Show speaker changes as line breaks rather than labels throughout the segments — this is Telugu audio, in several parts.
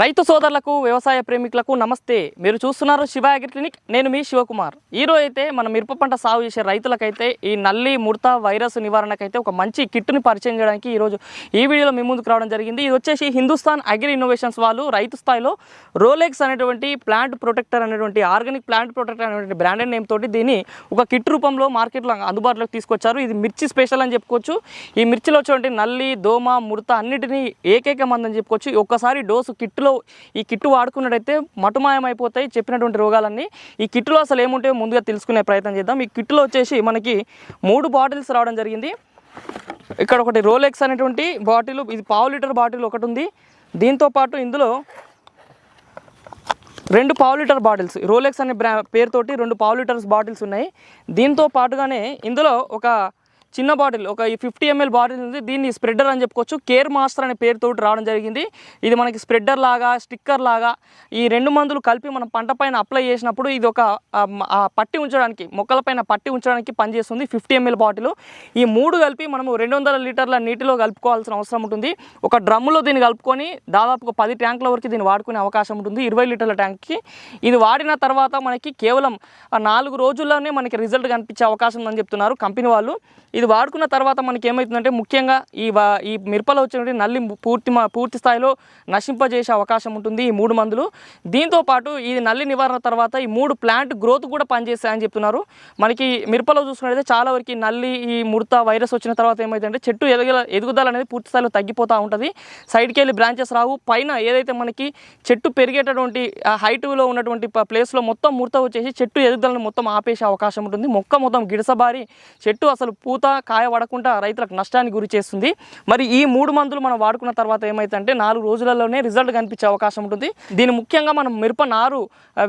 రైతు సోదరులకు వ్యవసాయ ప్రేమికులకు నమస్తే. మీరు చూస్తున్నారు శివ అగ్రి క్లినిక్. నేను మీ శివకుమార్. ఈరోజు అయితే మన మిరప పంట సాగు చేసే రైతులకైతే ఈ నల్లి ముడత వైరస్ నివారణకైతే ఒక మంచి కిట్ని పరిచయం చేయడానికి ఈరోజు ఈ వీడియోలో మీ ముందుకు రావడం జరిగింది. ఇది వచ్చేసి హిందుస్థాన్ అగ్రి ఇన్నోవేషన్స్ వాళ్ళు రైతు స్థాయిలో రోలెక్స్ అనేటువంటి ప్లాంట్ ప్రొటెక్టర్ అనేటువంటి ఆర్గానిక్ ప్లాంట్ ప్రొటెక్టర్ అనేటువంటి బ్రాండెడ్ నేమ్ తోటి దీన్ని ఒక కిట్ రూపంలో మార్కెట్లో అందుబాటులోకి తీసుకొచ్చారు. ఇది మిర్చి స్పెషల్ అని చెప్పుకోవచ్చు. ఈ మిర్చిలో వచ్చేటువంటి నల్లి దోమ ముడత అన్నిటినీ ఏకైక మందని చెప్పుకోవచ్చు. ఒక్కసారి డోసు కిట్లో ఈ కిట్టు వాడుకున్నట్టయితే మటుమాయం అయిపోతాయి చెప్పినటువంటి రోగాలన్నీ. ఈ కిట్లో అసలు ఏముంటాయో ముందుగా తెలుసుకునే ప్రయత్నం చేద్దాం. ఈ కిట్లో వచ్చేసి మనకి మూడు బాటిల్స్ రావడం జరిగింది. ఇక్కడ ఒకటి రోలెక్స్ అనేటువంటి బాటిల్ ఇది పావు లీటర్ బాటిల్ ఒకటి ఉంది. దీంతో పాటు ఇందులో రెండు పావు లీటర్ బాటిల్స్ రోలెక్స్ అనే బ్రా పేరుతోటి రెండు పావు లీటర్స్ బాటిల్స్ ఉన్నాయి. దీంతో పాటుగానే ఇందులో ఒక చిన్న బాటిల్ ఒక ఫిఫ్టీ ఎంఎల్ బాటిల్ ఉంది. దీన్ని స్ప్రెడ్డర్ అని చెప్పుకోవచ్చు. కేర్ మాస్టర్ అనే పేరుతోటి రావడం జరిగింది. ఇది మనకి స్ప్రెడ్డర్ లాగా స్టిక్కర్ లాగా ఈ రెండు మందులు కలిపి మనం పంట పైన అప్లై చేసినప్పుడు ఇది ఒక పట్టి ఉంచడానికి మొక్కల పైన పట్టి ఉంచడానికి పనిచేస్తుంది ఫిఫ్టీ ఎంఎల్ బాటిల్. ఈ మూడు కలిపి మనము రెండు వందల లీటర్ల నీటిలో కలుపుకోవాల్సిన అవసరం ఉంటుంది. ఒక డ్రమ్ములో దీన్ని కలుపుకొని దాదాపు పది ట్యాంకుల వరకు దీన్ని వాడుకునే అవకాశం ఉంటుంది. ఇరవై లీటర్ల ట్యాంక్కి. ఇది వాడిన తర్వాత మనకి కేవలం నాలుగు రోజుల్లోనే మనకి రిజల్ట్ కనిపించే అవకాశం ఉందని చెప్తున్నారు కంపెనీ వాళ్ళు. ఇది వాడుకున్న తర్వాత మనకి ఏమవుతుందంటే ముఖ్యంగా ఈ ఈ మిరపలో వచ్చినటువంటి నల్లి పూర్తి మా- పూర్తి స్థాయిలో నశింపజేసే అవకాశం ఉంటుంది ఈ మూడు మందులు. దీంతో పాటు ఈ నల్లి నివారణ తర్వాత ఈ మూడు ప్లాంట్ గ్రోత్ కూడా పనిచేస్తాయని చెప్తున్నారు. మనకి మిరపలో చూసుకున్నట్లయితే చాలా వరకు నల్లి ఈ ముడత వైరస్ వచ్చిన తర్వాత ఏమైందంటే చెట్టు ఎదగల ఎదుగుదల అనేది పూర్తి స్థాయిలో తగ్గిపోతూ ఉంటుంది. సైడ్కి వెళ్ళి బ్రాంచెస్ రావు. పైన ఏదైతే మనకి చెట్టు పెరిగేటటువంటి హైట్లో ఉన్నటువంటి ప్లేస్లో మొత్తం ముడత వచ్చేసి చెట్టు ఎదుగుదలను మొత్తం ఆపేసే అవకాశం ఉంటుంది. మొక్క మొత్తం గిడసబారి చెట్టు అసలు పూత కాయ పడకుండా రైతులకు నష్టానికి గురి చేస్తుంది. మరి ఈ మూడు మందులు మనం వాడుకున్న తర్వాత ఏమైతుందంటే నాలుగు రోజులలోనే రిజల్ట్ కనిపించే అవకాశం ఉంటుంది. దీని ముఖ్యంగా మనం మిరప నారు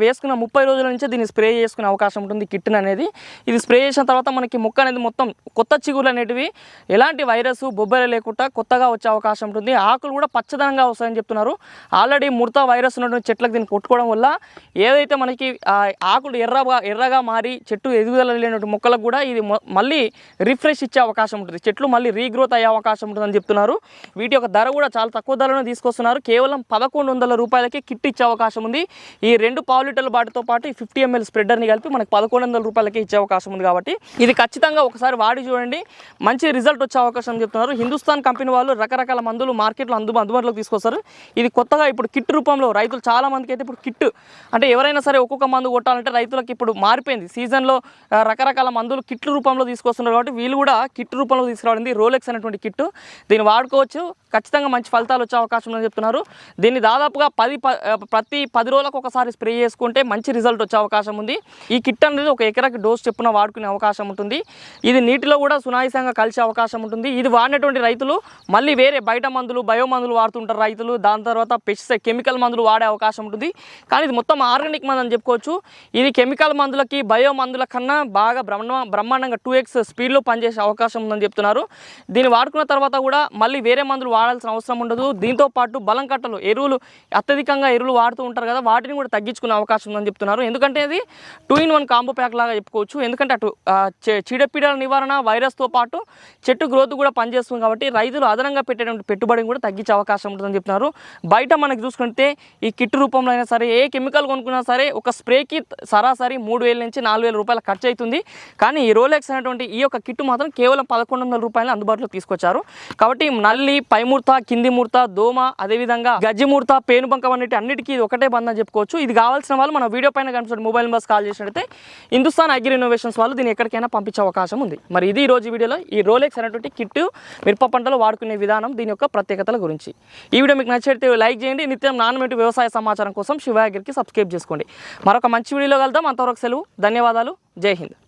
వేసుకున్న ముప్పై రోజుల నుంచే దీన్ని స్ప్రే చేసుకునే అవకాశం ఉంటుంది కిట్న్ అనేది. ఇది స్ప్రే చేసిన తర్వాత మనకి మొక్క అనేది మొత్తం కొత్త చిగురు అనేటివి ఎలాంటి వైరస్ బొబ్బెల లేకుండా కొత్తగా వచ్చే అవకాశం ఉంటుంది. ఆకులు కూడా పచ్చదనంగా వస్తాయని చెప్తున్నారు. ఆల్రెడీ ముడత వైరస్ ఉన్నటువంటి చెట్లకు దీన్ని కొట్టుకోవడం వల్ల ఏదైతే మనకి ఆకులు ఎర్రగా ఎర్రగా మారి చెట్టు ఎదుగుదల లేనటువంటి మొక్కలకు కూడా ఇది మళ్ళీ రిఫ్రెష్ ఇచ్చే అవకాశం ఉంటుంది. చెట్లు మళ్ళీ రీగ్రోత్ అయ్యే అవకాశం ఉంటుందని చెప్తున్నారు. వీటి యొక్క ధర కూడా చాలా తక్కువ ధరలోనే తీసుకొస్తున్నారు. కేవలం పదకొండు వందల రూపాయలకే కిట్ ఇచ్చే అవకాశం ఉంది. ఈ రెండు పావు లీటర్ల బాటితో పాటు ఈ ఫిఫ్టీ ఎంఎల్ స్ప్రెడర్ని కలిపి మనకు పదకొండు వందల రూపాయలకే ఇచ్చే అవకాశం ఉంది కాబట్టి ఇది ఖచ్చితంగా ఒకసారి వాడి చూడండి. మంచి రిజల్ట్ వచ్చే అవకాశం చెప్తున్నారు. హిందుస్థాన్ కంపెనీ వాళ్ళు రకరకాల మందులు మార్కెట్లో అందు అందుబాటులోకి తీసుకొస్తారు. ఇది కొత్తగా ఇప్పుడు కిట్ రూపంలో రైతులు చాలా మందికి అయితే ఇప్పుడు కిట్ అంటే ఎవరైనా సరే ఒక్కొక్క మందు కొట్టాలంటే రైతులకు ఇప్పుడు మారిపోయింది. సీజన్లో రకరకాల మందులు కిట్ రూపంలో తీసుకొస్తున్నారు కాబట్టి వీళ్ళు కూడా కిట్ రూపంలో తీసుకురావడం రోలెక్స్ అనేటువంటి కిట్. దీన్ని వాడుకోవచ్చు. ఖచ్చితంగా మంచి ఫలితాలు వచ్చే అవకాశం ఉందని చెప్తున్నారు. దీన్ని దాదాపుగా పది ప- ప్రతి పది రోజులకు ఒకసారి స్ప్రే చేసుకుంటే మంచి రిజల్ట్ వచ్చే అవకాశం ఉంది. ఈ కిట్ అనేది ఒక ఎకరాకి డోస్ చెప్పున వాడుకునే అవకాశం ఉంటుంది. ఇది నీటిలో కూడా సునాయాసంగా కలిసే అవకాశం ఉంటుంది. ఇది వాడినటువంటి రైతులు మళ్ళీ వేరే బయట మందులు బయో మందులు వాడుతుంటారు రైతులు. దాని తర్వాత పెస్టిసైడ్ కెమికల్ మందులు వాడే అవకాశం ఉంటుంది. కానీ ఇది మొత్తం ఆర్గానిక్ మందు అని చెప్పుకోవచ్చు. ఇది కెమికల్ మందులకి బయో మందుల కన్నా బాగా బ్రహ్మ బ్రహ్మాండంగా టూ ఎక్స్ స్పీడ్లో చేసే అవకాశం ఉందని చెప్తున్నారు. దీన్ని వాడుకున్న తర్వాత కూడా మళ్ళీ వేరే మందులు వాడాల్సిన అవసరం ఉండదు. దీంతో పాటు బలం కట్టలు ఎరువులు అత్యధికంగా ఎరువులు వాడుతూ ఉంటారు కదా వాటిని కూడా తగ్గించుకునే అవకాశం ఉందని చెప్తున్నారు. ఎందుకంటే ఇది two in one combo pack లాగా చెప్పుకోవచ్చు. ఎందుకంటే అటు చీడపీడల నివారణ వైరస్తో పాటు చెట్టు గ్రోత్ కూడా పనిచేస్తుంది కాబట్టి రైతులు అదనంగా పెట్టేటువంటి పెట్టుబడిని కూడా తగ్గించే అవకాశం ఉంటుందని చెప్తున్నారు. బయట మనకు చూసుకుంటే ఈ కిట్ రూపంలో అయినా సరే ఏ కెమికల్ కొనుక్కున్నా సరే ఒక స్ప్రేకి సరాసరి మూడు వేల నుంచి నాలుగు వేల రూపాయల ఖర్చు అవుతుంది. కానీ ఈ రోలెక్స్ అనేటువంటి ఈ యొక్క కిట్ మాత్రం కేవలం పదకొండు వందల రూపాయలు అందుబాటులో తీసుకొచ్చారు. కాబట్టి నల్లి పైమూర్త కింది మూర్త దోమ అదేవిధంగా గజ్జిమూర్త ముడత పేనుబంకం అనేటి అన్నిటికీ ఇది ఒకటే బంద్ అని చెప్పుకోవచ్చు. ఇది కావాల్సిన వాళ్ళు మన వీడియో పైన కనిపిస్తున్న మొబైల్ నెంబర్స్ కాల్ చేసినట్టయితే హిందుస్థాన్ అగ్రి ఇన్నోవేషన్స్ వాళ్ళు దీన్ని ఎక్కడికైనా పంపించే అవకాశం ఉంది. మరి ఇది ఈ రోజు వీడియోలో ఈ రోలెక్స్ అనేటువంటి కిట్ మిరప పంటలో వాడుకునే విధానం దీని యొక్క ప్రత్యేకతల గురించి. ఈ వీడియో మీకు నచ్చితే లైక్ చేయండి. నిత్యం నాన్నమేటి వ్యవసాయ సమాచారం కోసం శివాగిరికి సబ్స్క్రైబ్ చేసుకోండి. మరొక మంచి వీడియోలో కలుద్దాం. అంతవరకు సెలవు. ధన్యవాదాలు. జై హింద్.